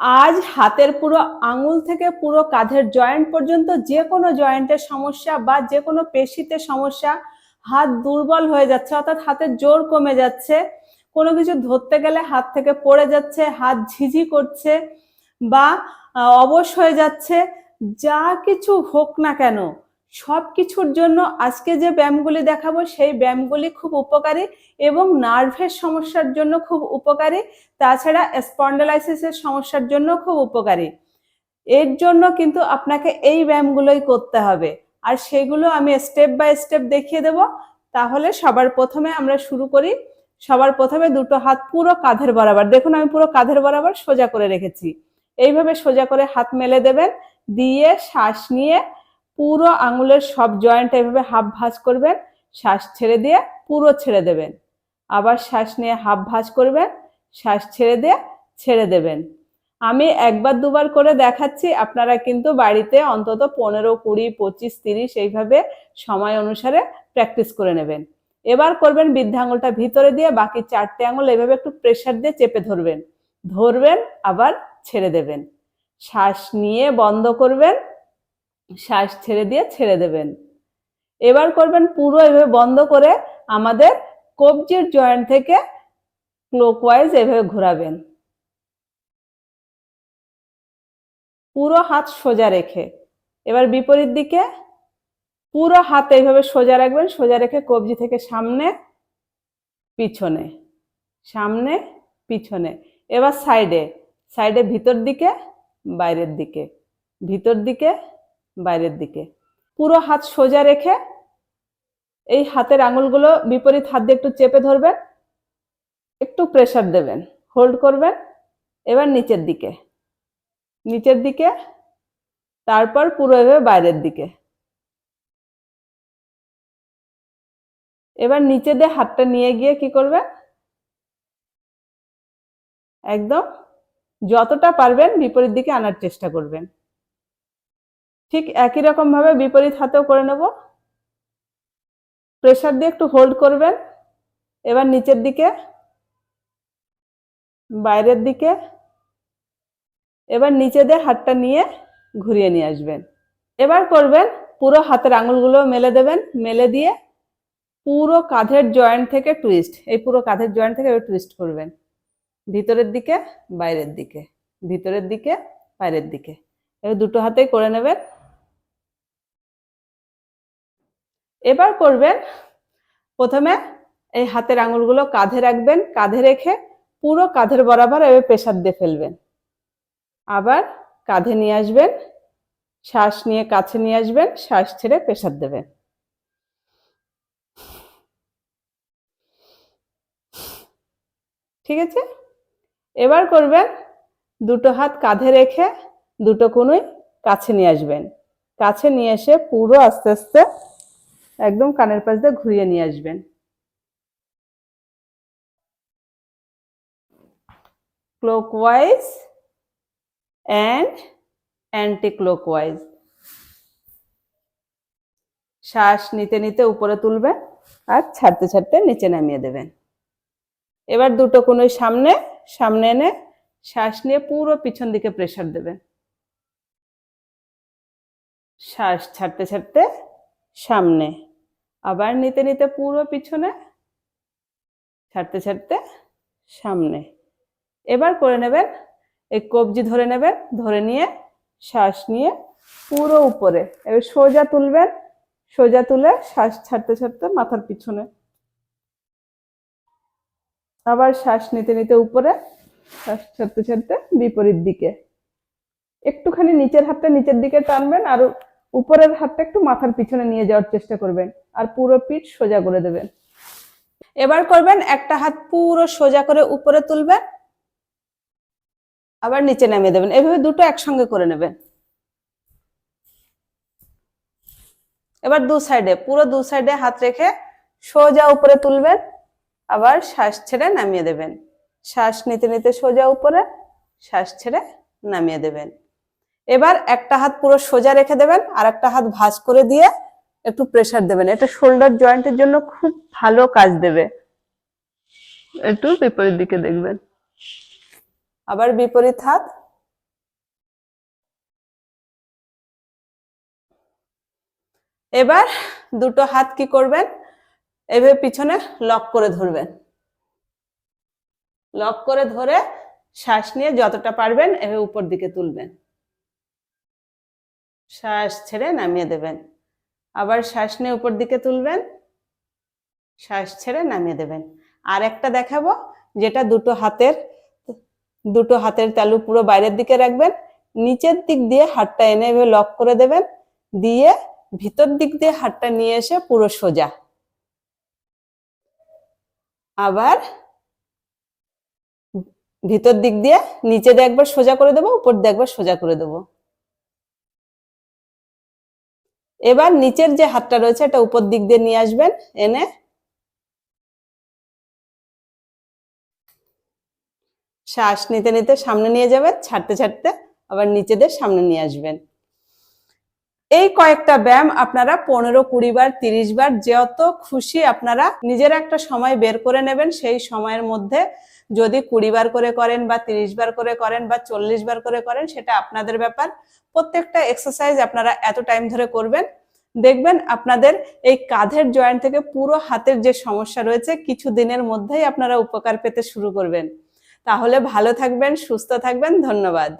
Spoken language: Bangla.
আজ হাতের পুরো আঙুল থেকে পুরো কাঁধের জয়েন্ট পর্যন্ত যে কোনো জয়েন্টের সমস্যা বা যে কোনো পেশিতে সমস্যা হাত দুর্বল হয়ে যাচ্ছে, অর্থাৎ হাতের জোর কমে যাচ্ছে। কোনো কিছু ধরতে গেলে হাত থেকে পড়ে যাচ্ছে, হাত ঝিঝি করছে বা অবশ হয়ে যাচ্ছে। যা কিছু হোক না কেন সব কিছুর জন্য আজকে যে ব্যায়ামগুলি দেখাবো, সেই ব্যায়ামগুলি খুব উপকারী এবং নার্ভের সমস্যার জন্য খুব উপকারী। তাছাড়া স্পন্ডেলাইসিসের সমস্যার জন্য খুব উপকারী। এর জন্য কিন্তু আপনাকে এই ব্যায়ামগুলোই করতে হবে। আর সেগুলো আমি স্টেপ বাই স্টেপ দেখিয়ে দেব। তাহলে সবার প্রথমে আমরা শুরু করি। সবার প্রথমে দুটো হাত পুরো কাঁধের বরাবর, দেখুন আমি পুরো কাঁধের বরাবর সোজা করে রেখেছি। এইভাবে সোজা করে হাত মেলে দেবেন, দিয়ে শ্বাস নিয়ে পুরো আঙুলের সব জয়েন্ট এভাবে হাফ ভাঁজ করবেন, শ্বাস ছেড়ে দিয়ে পুরো ছেড়ে দেবেন। আবার শ্বাস নিয়ে হাফ ভাঁজ করবেন, শ্বাস ছেড়ে দিয়ে ছেড়ে দেবেন। আমি একবার দুবার করে দেখাচ্ছি, আপনারা কিন্তু বাড়িতে অন্তত পনেরো, কুড়ি, পঁচিশ, তিরিশ এইভাবে সময় অনুসারে প্র্যাকটিস করে নেবেন। এবার করবেন বৃদ্ধা আঙুলটা ভিতরে দিয়ে বাকি চারটে আঙুল এভাবে একটু প্রেশার দিয়ে চেপে ধরবেন। ধরবেন, আবার ছেড়ে দেবেন। শ্বাস নিয়ে বন্ধ করবেন শ্বাস ছেড়ে দিয়ে ছেড়ে দেবেন। এবার করবেন পুরো এভাবে বন্ধ করে আমাদের কবজির জয়েন্ট থেকে ক্লোকওয়াইজ এভাবে ঘোরাবেন। পুরো হাত সোজা রেখে, এবার বিপরীত দিকে পুরো হাত এইভাবে সোজা রাখবেন, সোজা রেখে কবজি থেকে সামনে, পিছনে সামনে, পিছনে, এবার সাইডে সাইডে ভিতর দিকে, বাইরের দিকে, ভিতর দিকে বাইরের দিকে। পুরো হাত সোজা রেখে এই হাতের আঙুলগুলো বিপরীত হাত দিয়ে একটু চেপে ধরবেন, একটু প্রেশার দেবেন হোল্ড করবেন, এবার নিচের দিকে। নিচের দিকে, তারপর পুরো এভাবে বাইরের দিকে। এবার নিচে দিয়ে হাতটা নিয়ে গিয়ে কি করবেন? একদম যতটা পারবেন বিপরীত দিকে আনার চেষ্টা করবেন। ঠিক একই রকম ভাবে বিপরীত হাতেও করে নেব। প্রেসার দিয়ে একটু হোল্ড করবেন। এবার নিচের দিকে, বাইরের দিকে, এবার নিচে দিয়ে হাতটা নিয়ে ঘুরিয়ে নিয়ে আসবেন। এবার করবেন পুরো হাতের আঙুলগুলো মেলে দেবেন, মেলে দিয়ে পুরো কাঁধের জয়েন্ট থেকে টুইস্ট, এই পুরো কাঁধের জয়েন্ট থেকে এবার টুইস্ট করবেন। ভিতরের দিকে, বাইরের দিকে, ভিতরের দিকে, বাইরের দিকে। এবার দুটো হাতেই করে নেবেন। এবার করবেন প্রথমে এই হাতের আঙুলগুলো কাঁধে রাখবেন, কাঁধে রেখে পুরো কাঁধের বরাবর এভাবে প্রেসার দিয়ে ফেলবেন। আবার কাঁধে নিয়ে আসবেন, শ্বাস নিয়ে কাছে নিয়ে আসবেন, শ্বাস ছেড়ে প্রেসার দেবেন। ঠিক আছে? এবার করবেন দুটো হাত কাঁধে রেখে দুটো কোনোই কাছে নিয়ে আসবেন। কাছে নিয়ে এসে পুরো আস্তে আস্তে একদম কানের পাশ দিয়ে ঘুরিয়ে নিয়ে আসবেন। ক্লোকওয়াইজ অ্যান্ড অ্যান্টি ক্লোকওয়াইজ শ্বাস নিতে নিতে উপরে তুলবেন আর ছাড়তে ছাড়তে নিচে নামিয়ে দেবেন। এবার দুটো কোনোই সামনে সামনে এনে শ্বাস নিয়ে পুরো পিছন দিকে প্রেশার দেবেন। শ্বাস ছাড়তে ছাড়তে সামনে। আবার নিতে নিতে পুরো পিছনে, ছাড়তে ছাড়তে সামনে। এবার করে নেবেন এই কবজি ধরে নেবেন, ধরে নিয়ে শ্বাস নিয়ে পুরো উপরে। এবার সোজা তুলবেন, সোজা তুলে শ্বাস ছাড়তে ছাড়তে মাথার পিছনে। আবার শ্বাস নিতে নিতে উপরে, শ্বাস ছাড়তে ছাড়তে বিপরীত দিকে। একটুখানি নিচের হাতটা নিচের দিকে টানবেন, আর উপরের হাতটা একটু মাথার পিছনে নিয়ে যাওয়ার চেষ্টা করবেন। আর পুরো পিঠ সোজা করে দেবেন। এবার করবেন একটা হাত পুরো সোজা করে উপরে তুলবেন, আবার নিচে নামিয়ে দেবেন। এভাবে দুটো একসঙ্গে করে নেবেন। এবার দু সাইডে, পুরো দু সাইডে হাত রেখে সোজা উপরে তুলবেন, আবার শ্বাস ছেড়ে নামিয়ে দেবেন। শ্বাস নিতে নিতে সোজা উপরে, শ্বাস ছেড়ে নামিয়ে দেবেন। এবার একটা হাত পুরো সোজা রেখে দেবেন আর একটা হাত ভাঁজ করে দিয়ে একটু প্রেসার দেবেন। এটা শোল্ডার জয়েন্টের জন্য খুব ভালো কাজ দেবে। একটু বিপরীত দিকে দেখবেন। আবার বিপরীত হাত। এবার দুটো হাত কি করবেন? এভাবে পিছনে লক করে ধরবেন। লক করে ধরে শ্বাস নিয়ে যতটা পারবেন এভাবে উপর দিকে তুলবেন। শ্বাস ছেড়ে নামিয়ে দেবেন। আবার শ্বাস নিয়ে উপর দিকে তুলবেন, শ্বাস ছেড়ে নামিয়ে দেবেন। আর একটা দেখাবো, যেটা দুটো হাতের দুটো হাতের তালু পুরো বাইরের দিকে রাখবেন, নিচের দিক দিয়ে হাতটা এনে এভাবে লক করে দেবেন, দিয়ে ভিতর দিক দিয়ে হাতটা নিয়ে এসে পুরো সোজা। আবার ভিতর দিক দিয়ে নিচে দিয়ে একবার সোজা করে দেবো, উপর দিয়ে একবার সোজা করে দেবো। এবার নিচের যে হাতটা রয়েছে, এটা উপর দিক দিয়ে নিয়ে আসবেন, এনে শ্বাস নিতে নিতে সামনে নিয়ে যাবেন, ছাড়তে ছাড়তে আবার নিচেদের সামনে নিয়ে আসবেন। এই কয়েকটা ব্যায়াম আপনারা পনেরো, কুড়ি বার, তিরিশ বার, যত খুশি আপনারা নিজের একটা সময় বের করে নেবেন। সেই সময়ের মধ্যে যদি কুড়ি বার করে করেন বা তিরিশ বার করে করেন বা চল্লিশ বার করে করেন, সেটা আপনাদের ব্যাপার। প্রত্যেকটা এক্সারসাইজ আপনারা এত টাইম ধরে করবেন। দেখবেন আপনাদের এই কাঁধের জয়েন্ট থেকে পুরো হাতের যে সমস্যা রয়েছে, কিছু দিনের মধ্যেই আপনারা উপকার পেতে শুরু করবেন। তাহলে ভালো থাকবেন, সুস্থ থাকবেন, ধন্যবাদ।